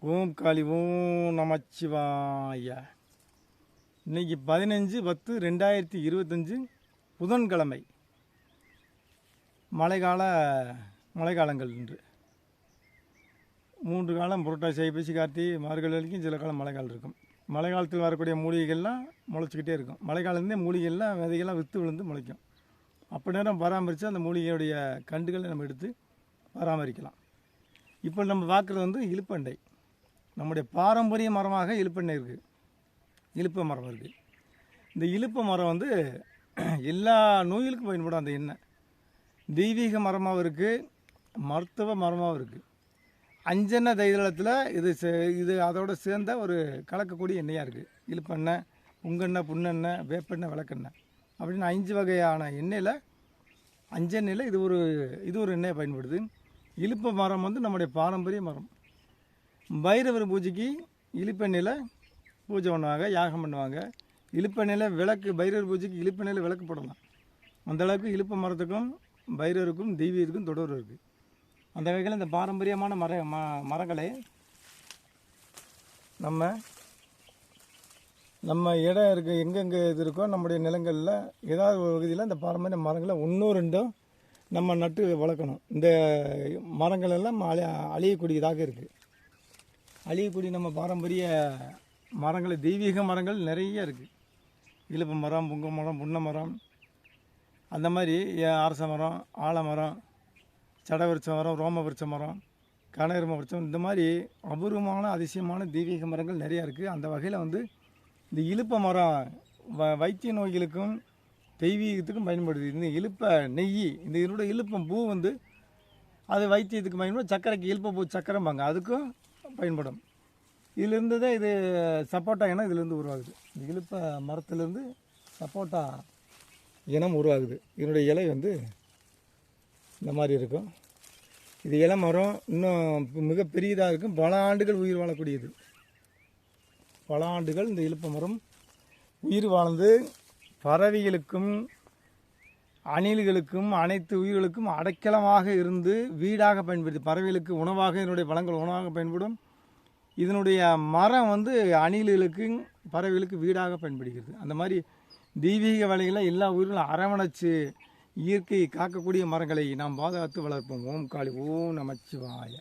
ஓம் காளி ஓம் நமச்சிவாயா. இன்றைக்கி பதினஞ்சு பத்து ரெண்டாயிரத்தி இருபத்தஞ்சு புதன்கிழமை. மழைக்கால மழைக்காலங்கள் இன்று. மூன்று காலம் புரட்டாசி ஐப்பசி கார்த்திகை மார்கழி வரைக்கும் சில காலம் மழைக்காலம் இருக்கும். மழை காலத்தில் வரக்கூடிய மூலிகைகள்லாம் முளைச்சிக்கிட்டே இருக்கும். மழை காலத்துலேருந்தே மூலிகைகள்லாம் விதைகள்லாம் விற்று விழுந்து முளைக்கும். அப்போ நேரம் பராமரித்து அந்த மூலிகையுடைய கண்டுகளை நம்ம எடுத்து பராமரிக்கலாம். இப்போ நம்ம பார்க்குறது வந்து இலுப்பண்டை. நம்முடைய பாரம்பரிய மரமாக இலுப்பெண்ணெய் இருக்குது இலுப்ப மரம் இருக்குது இந்த இலுப்ப மரம் வந்து எல்லா நோய்களுக்கும் பயன்படும் அந்த எண்ணெய். தெய்வீக மரமாகவும் இருக்குது மருத்துவ மரமாகவும் இருக்குது அஞ்செண்ணெய் தைதளத்தில் இது சே- இது அதோட சேர்ந்த ஒரு கலக்கக்கூடிய எண்ணெயாக இருக்குது இழுப்பெண்ணெய் புங்கெண்ணெய் புண்ணெண்ணெய் வேப்பெண்ணெய் விளக்கெண்ணெய் அப்படின்னு அஞ்சு வகையான எண்ணெயில் அஞ்செண்ணெயில் இது ஒரு இது ஒரு எண்ணெய் பயன்படுது. இலுப்ப மரம் வந்து நம்முடைய பாரம்பரிய மரம். பைரவர் பூஜைக்கு இழிப்பெண்ணில் பூஜை பண்ணுவாங்க யாகம் பண்ணுவாங்க. இழுப்பெண்ணில் விளக்கு பைரவர் பூஜைக்கு இலுப்பெண்ணெயில் விளக்கு போடலாம். அந்த அளவுக்கு மரத்துக்கும் பைரவருக்கும் தெய்வீகத்துக்கும் தொடர்பு இருக்குது அந்த வகையில் இந்த பாரம்பரியமான மர ம மரங்களை நம்ம நம்ம இடம் இருக்க எங்கெங்கே இது இருக்கோ நம்முடைய நிலங்களில் ஏதாவது ஒரு பகுதியில் இந்த பாரம்பரிய மரங்களை ஒன்றும் ரெண்டும் நம்ம நட்டு வளர்க்கணும். இந்த மரங்கள் எல்லாம் அழிய அழியக்கூடியதாக இருக்குது அழியக்கூடிய நம்ம பாரம்பரிய மரங்கள் தெய்வீக மரங்கள் நிறைய இருக்குது இலுப்பு மரம் புங்க மரம் புன்னை மரம். அந்த மாதிரி ஏ- அரச மரம் ஆலமரம் சடவிருச்ச மரம் ரோம விருட்ச மரம் கனகரும விருட்சம் இந்த மாதிரி அபூர்வமான அதிசயமான தெய்வீக மரங்கள் நிறையா இருக்குது அந்த வகையில் வந்து இந்த இழுப்ப மரம் வ வைத்திய நோய்களுக்கும் தெய்வீகத்துக்கும் பயன்படுது. இந்த இழுப்ப நெய் இந்த இதோட இலுப்பம் பூ வந்து அது வைத்தியத்துக்கு பயன்படும். சக்கரைக்கு இழுப்ப பூ சக்கரம்பாங்க. அதுக்கும் பயன்படும். இதிலிருந்து தான் இது சப்போட்டா இனம் இதிலிருந்து உருவாகுது. இந்த இழுப்ப மரத்துலேருந்து சப்போட்டா இனம் உருவாகுது. இதனுடைய இலை வந்து இந்த மாதிரி இருக்கும். இது இலை மரம் இன்னும் மிக பெரியதாக இருக்கும். பல ஆண்டுகள் உயிர் வாழக்கூடியது. பல ஆண்டுகள் இந்த இழுப்ப மரம் உயிர் வாழ்ந்து பறவைகளுக்கும் அணில்களுக்கும் அனைத்து உயிர்களுக்கும் அடைக்கலமாக இருந்து வீடாக பயன்படுது. பறவைகளுக்கு உணவாக என்னுடைய பழங்கள் உணவாக பயன்படும். இதனுடைய மரம் வந்து அணில்களுக்கு பறவைகளுக்கு வீடாக பயன்படுகிறது. அந்த மாதிரி தெய்வீக வேலைகளை எல்லா உயிர்களும் அரவணைச்சு இயற்கையை காக்கக்கூடிய மரங்களை நாம் பாதுகாத்து வளர்ப்போம். ஓம் காளி ஓம் நமச்சிவாய.